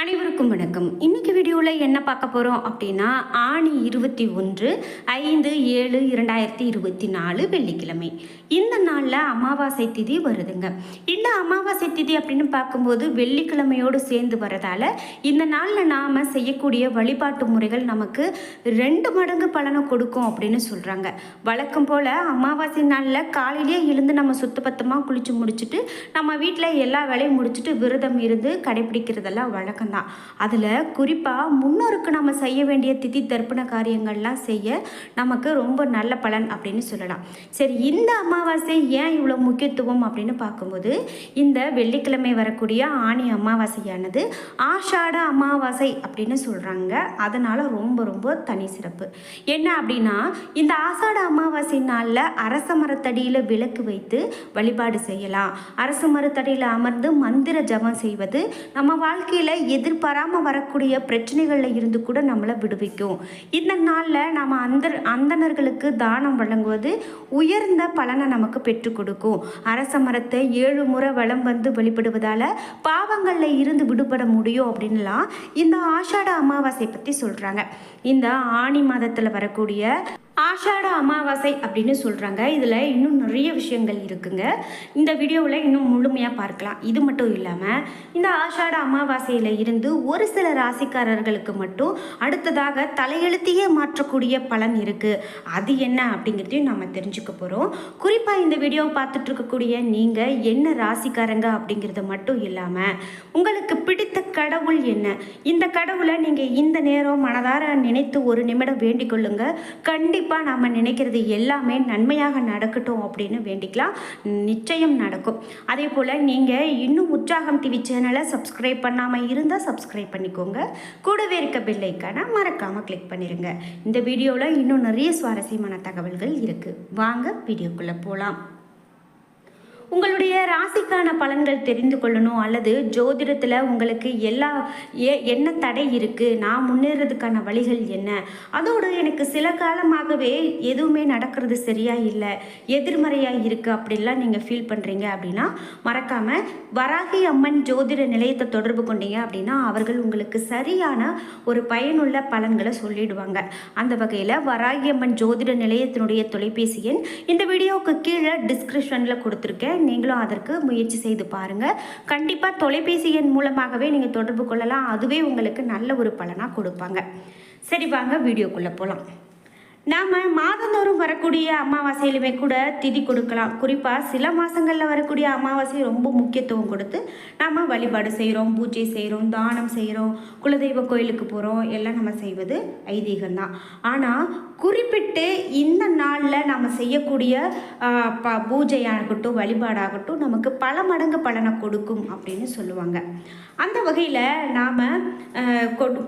அனைவருக்கும் வணக்கம். இன்னைக்கு வீடியோவில் என்ன பார்க்க போகிறோம் அப்படின்னா ஆணி இருபத்தி ஒன்று ஐந்து ஏழு இரண்டாயிரத்தி இருபத்தி நாலு வெள்ளிக்கிழமை. இந்த நாளில் அமாவாசை திதி வருதுங்க. இந்த அமாவாசை திதி அப்படின்னு பார்க்கும்போது வெள்ளிக்கிழமையோடு சேர்ந்து வரதால இந்த நாளில் நாம் செய்யக்கூடிய வழிபாட்டு முறைகள் நமக்கு ரெண்டு மடங்கு பலனை கொடுக்கும் அப்படின்னு சொல்கிறாங்க வழக்கம் போல் அமாவாசை நாளில் காலையிலேயே எழுந்து நம்ம சுத்தபத்தமாக குளித்து முடிச்சுட்டு நம்ம வீட்டில் எல்லா வேலையும் முடிச்சுட்டு விரதம் இருந்து கடைபிடிக்கிறதெல்லாம் வழக்கம்தான் அதில் குறிப்பாக முன்னோருக்கு நம்ம செய்ய வேண்டிய திதி தர்ப்பண காரியங்கள்லாம் செய்ய நமக்கு ரொம்ப நல்ல பலன் அப்படின்னு சொல்லலாம். சரி இந்த அமாவாசை ஏன் இவ்வளோ முக்கியத்துவம் அப்படின்னு பார்க்கும்போது இந்த வெள்ளிக்கிழமை வரக்கூடிய ஆணி அமாவாசையானது ஆஷாட அமாவாசை அப்படின்னு சொல்கிறாங்க அதனால் ரொம்ப ரொம்ப தனி சிறப்பு. என்ன அப்படின்னா இந்த ஆஷாட அமாவாசை நாளில் அரச மரத்தடியில் விளக்கு வைத்து வழிபாடு செய்யலாம். அரச மரத்தடியில் அமர்ந்து மந்திர ஜபம் செய்வது நம்ம வாழ்க்கையில் எதிர்பாராமல் வரக்கூடிய பிரச்சனைகளில் இருந்து கூட நம்மளை விடுவிக்கும். இந்த நாளில் நாம் அந்த அந்தணர்களுக்கு தானம் வழங்குவது உயர்ந்த பலனை நமக்கு பெற்றுக் கொடுக்கும். அரச மரத்தை ஏழு முறை வளம் வந்து வழிபடுவதால் பாவங்களில் இருந்து விடுபட முடியும் அப்படின்லாம் இந்த ஆஷாட அமாவாசை பற்றி சொல்கிறாங்க இந்த ஆணி மாதத்தில் வரக்கூடிய ஆஷாட அமாவாசை அப்படின்னு சொல்கிறாங்க இதில் இன்னும் நிறைய விஷயங்கள் இருக்குங்க. இந்த வீடியோவில் இன்னும் முழுமையாக பார்க்கலாம். இது மட்டும் இல்லாமல் இந்த ஆஷாட அமாவாசையில் இருந்து ஒரு சில ராசிக்காரர்களுக்கு மட்டும் அடுத்ததாக தலையெழுத்தையே மாற்றக்கூடிய பலன் இருக்குது அது என்ன அப்படிங்கிறதையும் நம்ம தெரிஞ்சுக்க போகிறோம் குறிப்பாக இந்த வீடியோவை பார்த்துட்டு இருக்கக்கூடிய நீங்கள் என்ன ராசிக்காரங்க அப்படிங்கிறது மட்டும் இல்லாமல் உங்களுக்கு பிடித்த கடவுள் என்ன? இந்த கடவுளை நீங்கள் இந்த நேரம் மனதார நினைத்து ஒரு நிமிடம் வேண்டிக் கொள்ளுங்கள் கண்டிப்பாக நம்ம நினைக்கிறது எல்லாமே நன்மையாக நடக்கட்டும் அப்படின்னு வேண்டிக்கலாம். நிச்சயம் நடக்கும். அதே போல் நீங்கள் இன்னும் உற்சாகம் டிவி சேனலை சப்ஸ்கிரைப் பண்ணாமல் இருந்தால் சப்ஸ்கிரைப் பண்ணிக்கோங்க. கூடவே இருக்க பெல்லைக்கான மறக்காமல் கிளிக் பண்ணிடுங்க இந்த வீடியோவில் இன்னும் நிறைய சுவாரஸ்யமான தகவல்கள் இருக்குது வாங்க வீடியோக்குள்ளே போகலாம் உங்களுடைய ராசிக்கான பலன்கள் தெரிந்து கொள்ளணும் அல்லது ஜோதிடத்தில் உங்களுக்கு எல்லா ஏ என்ன தடை இருக்குது நான் முன்னேறதுக்கான வழிகள் என்ன? அதோடு எனக்கு சில காலமாகவே எதுவுமே நடக்கிறது சரியாக இல்லை எதிர்மறையாக இருக்குது அப்படிலாம் நீங்கள் ஃபீல் பண்ணுறீங்க அப்படின்னா மறக்காமல் வராகி அம்மன் ஜோதிட நிலையத்தை தொடர்பு கொண்டீங்க அப்படின்னா அவர்கள் உங்களுக்கு சரியான ஒரு பயனுள்ள பலன்களை சொல்லிடுவாங்க. அந்த வகையில் வராகி அம்மன் ஜோதிட நிலையத்தினுடைய தொலைபேசி எண் இந்த வீடியோவுக்கு கீழே டிஸ்கிரிப்ஷனில் கொடுத்துருக்கேன். நீங்களும் அதற்கு முயற்சி செய்து பாருங்கள். கண்டிப்பாக தொலைபேசி எண் மூலமாகவே நீங்கள் தொடர்பு கொள்ளலாம். அதுவே உங்களுக்கு நல்ல ஒரு பலனாக கொடுப்பாங்க. சரி வாங்க வீடியோக்குள்ளே போகலாம். நாம் மாதந்தோறும் வரக்கூடிய அமாவாசையிலுமே கூட திதி கொடுக்கலாம். குறிப்பாக சில மாதங்களில் வரக்கூடிய அமாவாசை ரொம்ப முக்கியத்துவம் கொடுத்து நாம் வழிபாடு செய்கிறோம் பூஜை செய்கிறோம் தானம் செய்கிறோம் குலதெய்வ கோயிலுக்கு போகிறோம் எல்லாம் நம்ம செய்வது ஐதீகம்தான். ஆனால் குறிப்பிட்டு இந்த நாளில் நாம் செய்யக்கூடிய ப பூஜையாகட்டும் வழிபாடாகட்டும் நமக்கு பல மடங்கு பலனை கொடுக்கும் அப்படின்னு சொல்லுவாங்க. அந்த வகையில் நாம்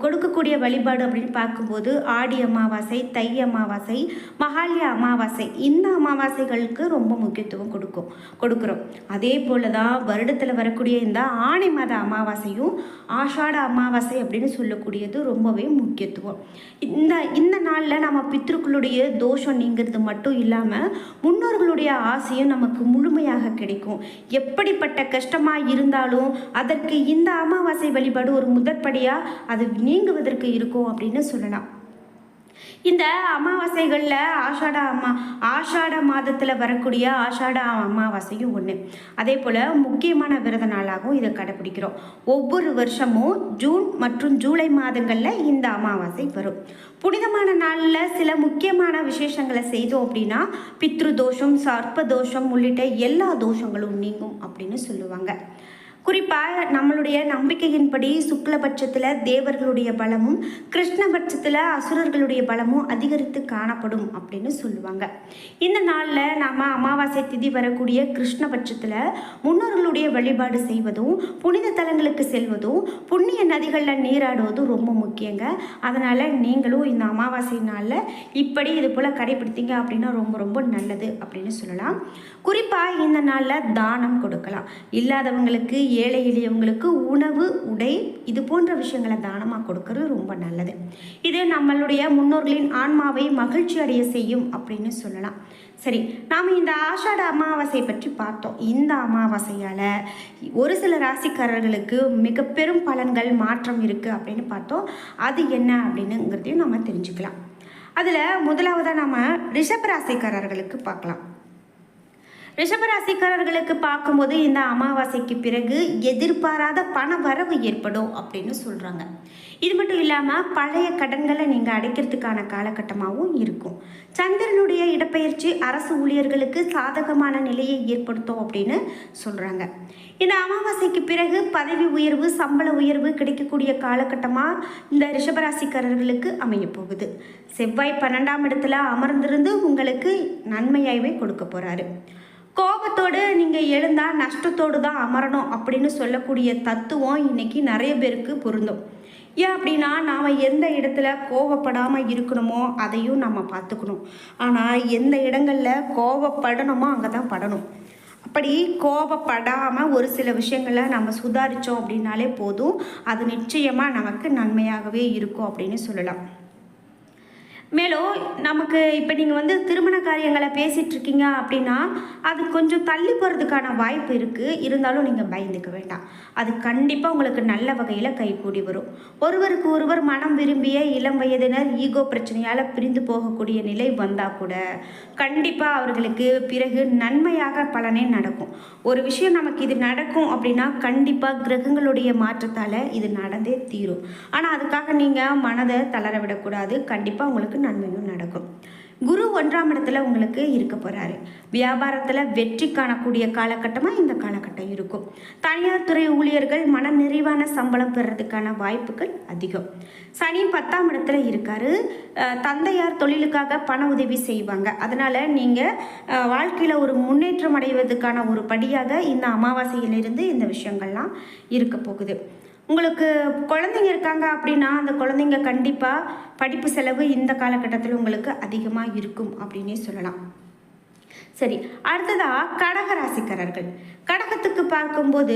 கொடுக்கக்கூடிய வழிபாடு அப்படின்னு பார்க்கும்போது ஆடி அமாவாசை தை அமாவாசை அமாவாசை மகாலய அமாவாசை இந்த அமாவாசைகளுக்கு ரொம்ப முக்கியத்துவம் கொடுக்கும் கொடுக்குறோம். அதே போல தான் வருடத்தில் வரக்கூடிய இந்த ஆணை மாத அமாவாசையும் ஆஷாட அமாவாசை அப்படின்னு சொல்லக்கூடியது ரொம்பவே முக்கியத்துவம். இந்த இந்த நாளில் நம்ம பித்ருக்களுடைய தோஷம் நீங்கிறது மட்டும் இல்லாமல் முன்னோர்களுடைய ஆசையும் நமக்கு முழுமையாக கிடைக்கும். எப்படிப்பட்ட கஷ்டமாக இருந்தாலும் அதற்கு இந்த அமாவாசை வழிபாடு ஒரு முதற்படியாக அது நீங்குவதற்கு இருக்கும் அப்படின்னு சொல்லலாம். இந்த அமாவாசைகளில் ஆஷாட அம்மா ஆஷாட மாதத்தில் வரக்கூடிய ஆஷாட அமாவாசையும் ஒன்று அதே போல் முக்கியமான விரத நாளாகவும் இதை கடைப்பிடிக்கிறோம் ஒவ்வொரு வருஷமும் ஜூன் மற்றும் ஜூலை மாதங்களில் இந்த அமாவாசை வரும். புனிதமான நாளில் சில முக்கியமான விசேஷங்களை செய்தோம் அப்படின்னா பித்ரு தோஷம் சர்ப்ப தோஷம் உள்ளிட்ட எல்லா தோஷங்களும் நீங்கும் அப்படின்னு சொல்லுவாங்க. குறிப்பாக நம்மளுடைய நம்பிக்கையின்படி சுக்லபட்சத்தில் தேவர்களுடைய பலமும் கிருஷ்ணபட்சத்தில் அசுரர்களுடைய பலமும் அதிகரித்து காணப்படும் அப்படின்னு சொல்லுவாங்க. இந்த நாளில் நாம் அமாவாசை திதி வரக்கூடிய கிருஷ்ணபட்சத்தில் முன்னோர்களுடைய வழிபாடு செய்வதும் புனித தலங்களுக்கு செல்வதும் புண்ணிய நதிகளில் நீராடுவதும் ரொம்ப முக்கியங்க. அதனால் நீங்களும் இந்த அமாவாசை நாளில் இப்படி இது போல் கடைபிடித்தீங்க அப்படின்னா ரொம்ப ரொம்ப நல்லது அப்படின்னு சொல்லலாம். குறிப்பாக இந்த நாளில் தானம் கொடுக்கலாம். இல்லாதவங்களுக்கு ஏழை எளியவங்களுக்கு உணவு உடை இது போன்ற விஷயங்களை தானமாக கொடுக்கறது ரொம்ப நல்லது. இது நம்மளுடைய முன்னோர்களின் ஆன்மாவை மகிழ்ச்சி அடைய செய்யும் அப்படின்னு சொல்லலாம். சரி நாம் இந்த ஆஷாட அமாவாசை பற்றி பார்த்தோம். இந்த அமாவாசையால் ஒரு சில ராசிக்காரர்களுக்கு மிக பெரும் பலன்கள் மாற்றம் இருக்குது அப்படின்னு பார்த்தோம். அது என்ன அப்படின்னுங்கிறதையும் நம்ம தெரிஞ்சுக்கலாம். அதில் முதலாவதாக நம்ம ரிஷப் ராசிக்காரர்களுக்கு பார்க்கலாம். ரிஷபராசிக்காரர்களுக்கு பார்க்கும்போது இந்த அமாவாசைக்கு பிறகு எதிர்பாராத பண வரவு ஏற்படும் அப்படின்னு சொல்கிறாங்க இது மட்டும் இல்லாமல் பழைய கடன்களை நீங்கள் அடைக்கிறதுக்கான காலகட்டமாகவும் இருக்கும். சந்திரனுடைய இடப்பெயர்ச்சி அரசு ஊழியர்களுக்கு சாதகமான நிலையை ஏற்படுத்தும் அப்படின்னு சொல்கிறாங்க இந்த அமாவாசைக்கு பிறகு பதவி உயர்வு சம்பள உயர்வு கிடைக்கக்கூடிய காலகட்டமாக இந்த ரிஷபராசிக்காரர்களுக்கு அமையப்போகுது. செவ்வாய் பன்னெண்டாம் இடத்துல அமர்ந்திருந்து உங்களுக்கு நன்மையாகவே கொடுக்க போகிறாரு கோபத்தோடு நீங்கள் எழுந்தால் நஷ்டத்தோடு தான் அமரணும் அப்படின்னு சொல்லக்கூடிய தத்துவம் இன்னைக்கு நிறைய பேருக்கு பொருந்தும். ஏன் அப்படின்னா நாம் எந்த இடத்துல கோவப்படாமல் இருக்கணுமோ அதையும் நம்ம பார்த்துக்கணும். ஆனால் எந்த இடங்களில் கோவப்படணுமோ அங்கே தான் படணும். அப்படி கோபப்படாமல் ஒரு சில விஷயங்களை நம்ம சுதாரித்தோம் அப்படின்னாலே போதும். அது நிச்சயமாக நமக்கு நன்மையாகவே இருக்கும் அப்படின்னு சொல்லலாம். மேலும் நமக்கு இப்போ நீங்கள் வந்து திருமண காரியங்களை பேசிகிட்டு இருக்கீங்க அப்படின்னா அது கொஞ்சம் தள்ளி போகிறதுக்கான வாய்ப்பு இருக்குது இருந்தாலும் நீங்கள் பயந்துக்க வேண்டாம். அது கண்டிப்பாக உங்களுக்கு நல்ல வகையில் கைகூடி வரும். ஒருவருக்கு ஒருவர் மனம் விரும்பிய இளம் வயதினர் ஈகோ பிரச்சனையால் பிரிந்து போகக்கூடிய நிலை வந்தால் கூட கண்டிப்பாக அவர்களுக்கு பிறகு நன்மையாக பலனே நடக்கும். ஒரு விஷயம் நமக்கு இது நடக்கும் அப்படின்னா கண்டிப்பாக கிரகங்களுடைய மாற்றத்தால் இது நடந்தே தீரும். ஆனால் அதுக்காக நீங்கள் மனதை தளர விடக்கூடாது. கண்டிப்பாக உங்களுக்கு நன்மையும் நடக்கும். குரு ஒன்றாம் இடத்துல உங்களுக்கு இருக்க போகிறாரு வியாபாரத்தில் வெற்றி காணக்கூடிய காலகட்டமாக இந்த காலகட்டம் இருக்கும். தனியார் துறை ஊழியர்கள் மன நிறைவான சம்பளம் பெறதுக்கான வாய்ப்புகள் அதிகம். சனி பத்தாம் இடத்துல இருக்காரு. தந்தையார் தொழிலுக்காக பண உதவி செய்வாங்க. அதனால் நீங்கள் வாழ்க்கையில் ஒரு முன்னேற்றம் அடைவதற்கான ஒரு படியாக இந்த அமாவாசையிலிருந்து இந்த விஷயங்கள்லாம் இருக்க போகுது. உங்களுக்கு குழந்தைங்க இருக்காங்க அப்படின்னா அந்த குழந்தைங்க கண்டிப்பாக படிப்பு செலவு இந்த காலகட்டத்தில் உங்களுக்கு அதிகமாக இருக்கும் அப்படின்னே சொல்லலாம். சரி அடுத்ததாக கடகராசிக்காரர்கள். கடகத்துக்கு பார்க்கும்போது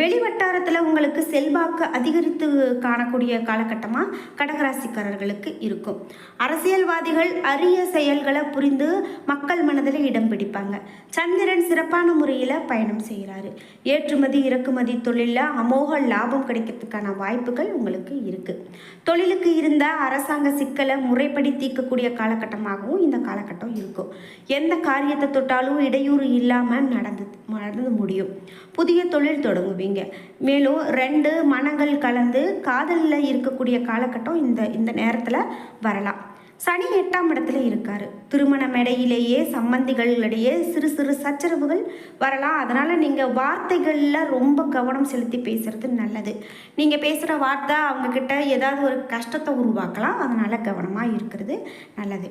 வெளிவட்டாரத்தில் உங்களுக்கு செல்வாக்கு அதிகரித்து காணக்கூடிய காலகட்டமாக கடகராசிக்காரர்களுக்கு இருக்கும். அரசியல்வாதிகள் அரிய செயல்களை புரிந்து மக்கள் மனதில் இடம் பிடிப்பாங்க. சந்திரன் சிறப்பான முறையில் பயணம் செய்கிறாரு ஏற்றுமதி இறக்குமதி தொழிலில் அமோக லாபம் கிடைக்கிறதுக்கான வாய்ப்புகள் உங்களுக்கு இருக்குது தொழிலுக்கு இருந்த அரசாங்க சிக்கலை முறைப்படி தீர்க்கக்கூடிய காலகட்டமாகவும் இந்த காலகட்டம் இருக்கும். எந்த காரியத்தை தொட்டாலும் இடையூறு இல்லாமல் நடந்து நடந்து முடியும். புதிய தொழில் தொடங்குவீங்க. மேலும் ரெண்டு மனங்கள் கலந்து காதலில் இருக்கக்கூடிய காலகட்டம் இந்த இந்த நேரத்தில் வரலாம். சனி எட்டாம் இடத்துல இருக்கார். திருமண மேடையிலேயே சம்பந்திகளிடையே சிறு சிறு சச்சரவுகள் வரலாம். அதனால் நீங்கள் வார்த்தைகளில் ரொம்ப கவனம் செலுத்தி பேசுகிறது நல்லது. நீங்கள் பேசுகிற வார்த்தை அவங்கக்கிட்ட ஏதாவது ஒரு கஷ்டத்தை உருவாக்கலாம். அதனால் கவனமாக இருக்கிறது நல்லது.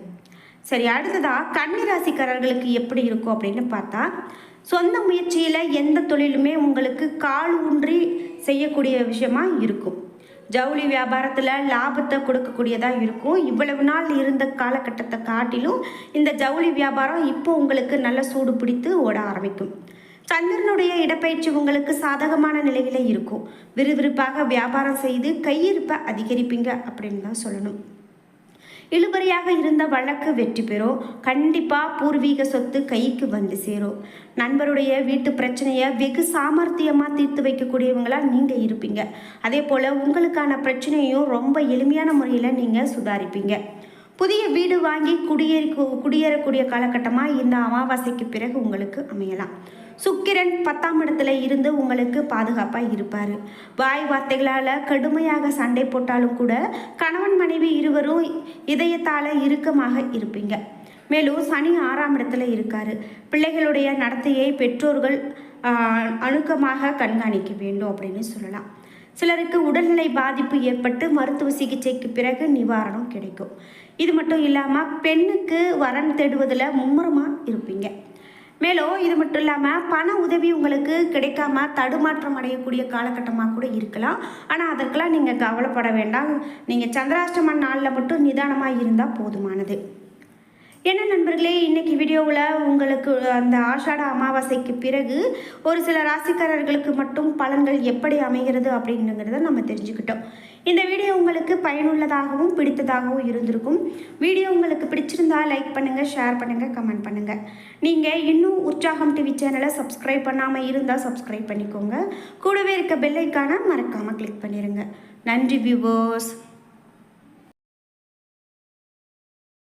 சரி அடுத்ததாக கன்னிராசிக்காரர்களுக்கு எப்படி இருக்கும் அப்படின்னு பார்த்தா சொந்த முயற்சியில் எந்த தொழிலுமே உங்களுக்கு கால் ஊன்றி செய்யக்கூடிய விஷயமா இருக்கும். ஜவுளி வியாபாரத்தில் லாபத்தை கொடுக்கக்கூடியதாக இருக்கும். இவ்வளவு நாள் இருந்த காலகட்டத்தை காட்டிலும் இந்த ஜவுளி வியாபாரம் இப்போ உங்களுக்கு நல்ல சூடு பிடித்து ஓட ஆரம்பிக்கும். சந்திரனுடைய இடப்பயிற்சி உங்களுக்கு சாதகமான நிலையில் இருக்கும். விறுவிறுப்பாக வியாபாரம் செய்து கையிருப்பை அதிகரிப்பீங்க அப்படின்னு தான் சொல்லணும். இழுபறியாக இருந்த வழக்கு வெற்றி பெறும் கண்டிப்பாக பூர்வீக சொத்து கைக்கு வந்து சேரும் நண்பருடைய வீட்டு பிரச்சனையை வெகு சாமர்த்தியமாக தீர்த்து வைக்கக்கூடியவங்களாக நீங்கள் இருப்பீங்க. அதே போல் உங்களுக்கான பிரச்சனையும் ரொம்ப எளிமையான முறையில் நீங்கள் சுதாரிப்பீங்க. புதிய வீடு வாங்கி குடியேறி குடியேறக்கூடிய காலகட்டமாக இந்த அமாவாசைக்கு பிறகு உங்களுக்கு அமையலாம். சுக்கிரன் பத்தாம் இடத்துல இருந்து உங்களுக்கு பாதுகாப்பாக இருப்பார். வாய் வார்த்தைகளால் கடுமையாக சண்டை போட்டாலும் கூட கணவன் மனைவி இருவரும் இதயத்தால் இறுக்கமாக இருப்பீங்க. மேலும் சனி ஆறாம் இடத்துல இருக்காரு. பிள்ளைகளுடைய நடத்தையை பெற்றோர்கள் அணுக்கமாக கண்காணிக்க வேண்டும் அப்படின்னு சொல்லலாம். சிலருக்கு உடல்நிலை பாதிப்பு ஏற்பட்டு மருத்துவ சிகிச்சைக்கு பிறகு நிவாரணம் கிடைக்கும். இது மட்டும் இல்லாமல் பெண்ணுக்கு வரன் தேடுவதில் மும்முரமாக இருப்பீங்க. மேலும் இது மட்டும் இல்லாமல் பண உதவி உங்களுக்கு கிடைக்காம தடுமாற்றம் அடையக்கூடிய காலகட்டமாக கூட இருக்கலாம். ஆனால் அதற்கெல்லாம் நீங்கள் கவலைப்பட வேண்டாம். நீங்கள் சந்திராஷ்டம நாளில் மட்டும் நிதானமாக இருந்தால் போதுமானது. என்ன நண்பர்களே இன்றைக்கி வீடியோவில் உங்களுக்கு அந்த ஆஷாட அமாவாசைக்கு பிறகு ஒரு சில ராசிக்காரர்களுக்கு மட்டும் பலன்கள் எப்படி அமைகிறது அப்படிங்கிறத நம்ம தெரிஞ்சுக்கிட்டோம். இந்த வீடியோ உங்களுக்கு பயனுள்ளதாகவும் பிடித்ததாகவும் இருந்திருக்கும். வீடியோ உங்களுக்கு பிடிச்சிருந்தா லைக் பண்ணுங்கள் ஷேர் பண்ணுங்கள் கமெண்ட் பண்ணுங்கள் நீங்கள் இன்னும் உற்சாகம் டிவி சேனலை சப்ஸ்கிரைப் பண்ணாமல் இருந்தால் சப்ஸ்கிரைப் பண்ணிக்கோங்க. கூடவே இருக்க பெல்லைக்கான மறக்காமல் கிளிக் பண்ணிடுங்க நன்றி வியூவர்ஸ்